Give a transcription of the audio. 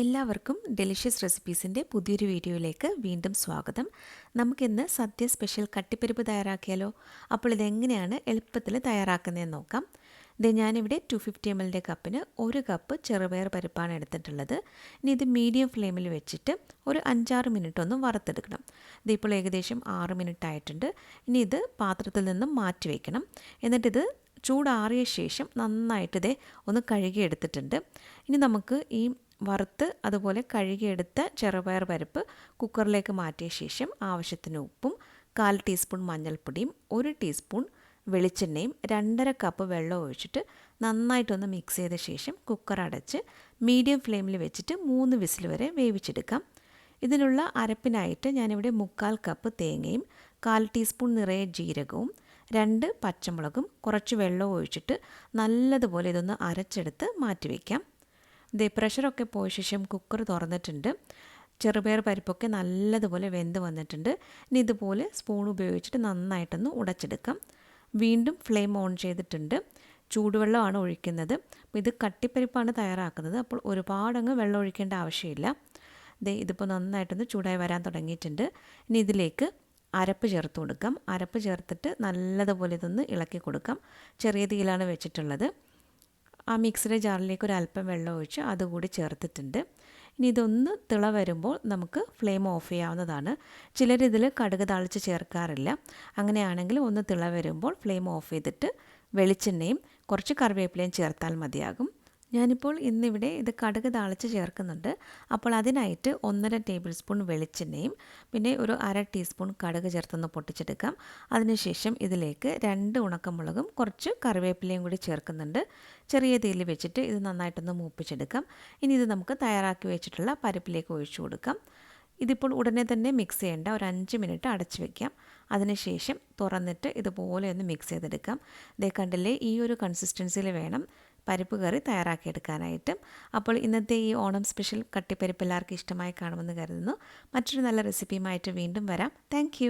എല്ലാവർക്കും ഡെലിഷ്യസ് റെസിപ്പീസിന്റെ പുതിയൊരു വീഡിയോയിലേക്ക് വീണ്ടും സ്വാഗതം. നമുക്കിന്ന് സദ്യ സ്പെഷ്യൽ കട്ടിപ്പരിപ്പ് തയ്യാറാക്കിയാലോ? അപ്പോൾ ഇതെങ്ങനെയാണ് എളുപ്പത്തിൽ തയ്യാറാക്കുന്നതെന്ന് നോക്കാം. ഇത് ഞാനിവിടെ ടു ഫിഫ്റ്റി എം എല്ലിന്റെ കപ്പിന് ഒരു കപ്പ് ചെറുപയർ പരിപ്പാണ് എടുത്തിട്ടുള്ളത്. ഇനി ഇത് മീഡിയം ഫ്ലെയിമിൽ വെച്ചിട്ട് ഒരു അഞ്ചാറ് മിനിറ്റ് ഒന്ന് വറുത്തെടുക്കണം. ഇതിപ്പോൾ ഏകദേശം ആറ് മിനിറ്റ് ആയിട്ടുണ്ട്. ഇനി ഇത് പാത്രത്തിൽ നിന്നും മാറ്റി വയ്ക്കണം എന്നിട്ടിത് ചൂടാറിയ ശേഷം നന്നായിട്ട് ഇതേ ഒന്ന് കഴുകിയെടുത്തിട്ടുണ്ട്. ഇനി നമുക്ക് ഈ വറുത്ത് അതുപോലെ കഴുകിയെടുത്ത ചെറുപയർ പരിപ്പ് കുക്കറിലേക്ക് മാറ്റിയ ശേഷം ആവശ്യത്തിന് ഉപ്പും കാൽ ടീസ്പൂൺ മഞ്ഞൾപ്പൊടിയും ഒരു ടീസ്പൂൺ വെളിച്ചെണ്ണയും രണ്ടര കപ്പ് വെള്ളം ഒഴിച്ചിട്ട് നന്നായിട്ടൊന്ന് മിക്സ് ചെയ്ത ശേഷം കുക്കർ അടച്ച് മീഡിയം ഫ്ലെയിമിൽ വെച്ചിട്ട് മൂന്ന് വിസിൽ വരെ വേവിച്ചെടുക്കാം. ഇതിനുള്ള അരപ്പിനായിട്ട് ഞാനിവിടെ മുക്കാൽ കപ്പ് തേങ്ങയും കാൽ ടീസ്പൂൺ നിറയെ ജീരകവും രണ്ട് പച്ചമുളകും കുറച്ച് വെള്ളവും ഒഴിച്ചിട്ട് നല്ലതുപോലെ ഇതൊന്ന് അരച്ചെടുത്ത് മാറ്റി ദേ പ്രഷറൊക്കെ പോയ ശേഷം കുക്കർ തുറന്നിട്ടുണ്ട്. ചെറുപയർ പരിപ്പൊക്കെ നല്ലതുപോലെ വെന്ത് വന്നിട്ടുണ്ട്. ഇനി ഇതുപോലെ സ്പൂൺ ഉപയോഗിച്ചിട്ട് നന്നായിട്ടൊന്ന് ഉടച്ചെടുക്കാം. വീണ്ടും ഫ്ലെയിം ഓൺ ചെയ്തിട്ടുണ്ട്. ചൂടുവെള്ളമാണ് ഒഴിക്കുന്നത്. അപ്പോൾ ഇത് കട്ടിപ്പരിപ്പാണ് തയ്യാറാക്കുന്നത്. അപ്പോൾ ഒരുപാടങ്ങ് വെള്ളം ഒഴിക്കേണ്ട ആവശ്യമില്ല. ദേ ഇതിപ്പോൾ നന്നായിട്ടൊന്ന് ചൂടായി വരാൻ തുടങ്ങിയിട്ടുണ്ട്. ഇനി ഇതിലേക്ക് അരപ്പ് ചേർത്ത് കൊടുക്കാം. അരപ്പ് ചേർത്തിട്ട് നല്ലതുപോലെ ഇതൊന്ന് ഇളക്കി കൊടുക്കാം. ചെറിയ തീയിലാണ് വെച്ചിട്ടുള്ളത്. ആ മിക്സിയുടെ ജാറിലേക്ക് ഒരു അല്പം വെള്ളം ഒഴിച്ച് അതുകൂടി ചേർത്തിട്ടുണ്ട്. ഇനി ഇതൊന്ന് തിള വരുമ്പോൾ നമുക്ക് ഫ്ലെയിം ഓഫ് ചെയ്യാവുന്നതാണ്. ചിലരിതിൽ കടുക് താളിച്ച് ചേർക്കാറില്ല. അങ്ങനെയാണെങ്കിൽ ഒന്ന് തിള വരുമ്പോൾ ഫ്ലെയിം ഓഫ് ചെയ്തിട്ട് വെളിച്ചെണ്ണയും കുറച്ച് കറിവേപ്പിലയും ചേർത്താൽ മതിയാകും. ഞാനിപ്പോൾ ഇന്നിവിടെ ഇത് കടുക് താളിച്ച് ചേർക്കുന്നുണ്ട്. അപ്പോൾ അതിനായിട്ട് ഒന്നര ടേബിൾ സ്പൂൺ വെളിച്ചെണ്ണയും പിന്നെ ഒരു അര ടീസ്പൂൺ കടുക് ചേർത്തൊന്ന് പൊട്ടിച്ചെടുക്കാം. അതിനുശേഷം ഇതിലേക്ക് രണ്ട് ഉണക്കമുളകും കുറച്ച് കറിവേപ്പിലയും കൂടി ചേർക്കുന്നുണ്ട്. ചെറിയ തീയിൽ വെച്ചിട്ട് ഇത് നന്നായിട്ടൊന്ന് മൂപ്പിച്ചെടുക്കാം. ഇനി ഇത് നമുക്ക് തയ്യാറാക്കി വെച്ചിട്ടുള്ള പരിപ്പിലേക്ക് ഒഴിച്ചു കൊടുക്കാം. ഇതിപ്പോൾ ഉടനെ തന്നെ മിക്സ് ചെയ്യേണ്ട ഒരു അഞ്ച് മിനിറ്റ് അടച്ചു വെക്കാം. അതിനുശേഷം തുറന്നിട്ട് ഇതുപോലെ ഒന്ന് മിക്സ് ചെയ്തെടുക്കാം. ഇതേ കണ്ടില്ലേ ഈ ഒരു കൺസിസ്റ്റൻസിയിൽ വേണം പരിപ്പ് കറി തയ്യാറാക്കിയെടുക്കാനായിട്ടും. അപ്പോൾ ഇന്നത്തെ ഈ ഓണം സ്പെഷ്യൽ കട്ടിപ്പരിപ്പ് എല്ലാവർക്കും ഇഷ്ടമായി കാണുമെന്ന് കരുതുന്നു. മറ്റൊരു നല്ല റെസിപ്പിയുമായിട്ട് വീണ്ടും വരാം. താങ്ക്